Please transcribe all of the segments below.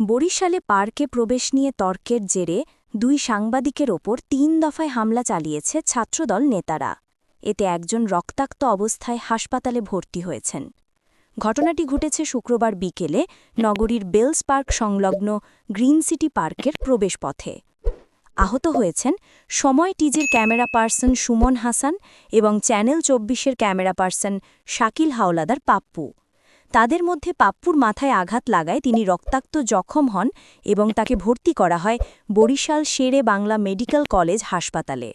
বরিশালে পার্কে প্রবেশ নিয়ে তর্কের জেরে দুই সাংবাদিকের ওপর তিন দফায় হামলা চালিয়েছে ছাত্রদল নেতারা। এতে একজন রক্তাক্ত অবস্থায় হাসপাতালে ভর্তি হয়েছেন। ঘটনাটি ঘটেছে শুক্রবার বিকেলে নগরীর বেলস পার্ক সংলগ্ন গ্রিন সিটি পার্কের প্রবেশপথে। আহত হয়েছেন সময় টিজির ক্যামেরা পার্সন সুমন হাসান এবং চ্যানেল চব্বিশের ক্যামেরা পার্সন শাকিল হাওলাদার পাপ্পু। তাদের মধ্যে পাপ্পুর মাথায় আঘাত লাগায় তিনি রক্তাক্ত জখম হন এবং তাকে ভর্তি করা হয় বরিশাল শেরে বাংলা মেডিকেল কলেজ হাসপাতালে।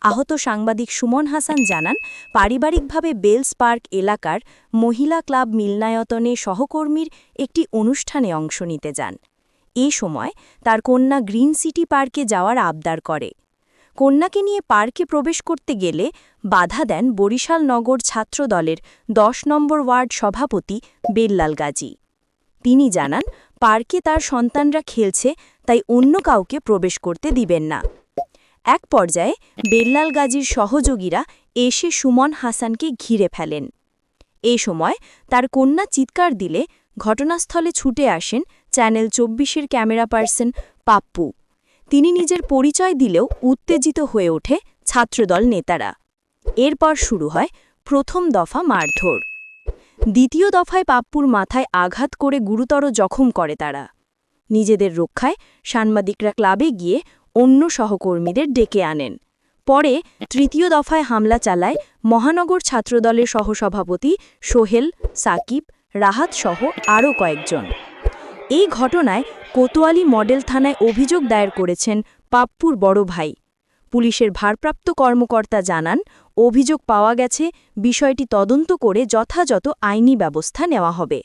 আহত সাংবাদিক সুমন হাসান জানান, পারিবারিকভাবে বেলস পার্ক এলাকার মহিলা ক্লাব মিলনায়তনে সহকর্মীর একটি অনুষ্ঠানে অংশ নিতে যান। এ সময় তার কন্যা গ্রিন সিটি পার্কে যাওয়ার আবদার করে। কন্যাকে নিয়ে পার্কে প্রবেশ করতে গেলে বাধা দেন বরিশাল নগর ছাত্রদলের দশ নম্বর ওয়ার্ড সভাপতি বেল্লাল গাজী। তিনি জানান, পার্কে তার সন্তানরা খেলছে, তাই অন্য কাউকে প্রবেশ করতে দিবেন না। এক পর্যায়ে বেল্লাল গাজীর সহযোগীরা এসে সুমন হাসানকে ঘিরে ফেলেন। এ সময় তার কন্যা চিৎকার দিলে ঘটনাস্থলে ছুটে আসেন চ্যানেল চব্বিশের ক্যামেরা পার্সন পাপ্পু। তিনি নিজের পরিচয় দিলেও উত্তেজিত হয়ে ওঠে ছাত্রদল নেতারা। এরপর শুরু হয় প্রথম দফা মারধর। দ্বিতীয় দফায় পাপ্পুর মাথায় আঘাত করে গুরুতর জখম করে তারা। নিজেদের রক্ষায় সাংবাদিকরা ক্লাবে গিয়ে অন্য সহকর্মীদের ডেকে আনেন। পরে তৃতীয় দফায় হামলা চালায় মহানগর ছাত্রদলের সহসভাপতি সোহেল, সাকিব, রাহাত সহ আরও কয়েকজন। এই ঘটনায় কোতোয়ালি মডেল থানায় অভিযোগ দায়ের করেছেন পাপ্পুর বড় ভাই। পুলিশের ভারপ্রাপ্ত কর্মকর্তা জানান, অভিযোগ পাওয়া গেছে, বিষয়টি তদন্ত করে যথাযথ আইনি ব্যবস্থা নেওয়া হবে।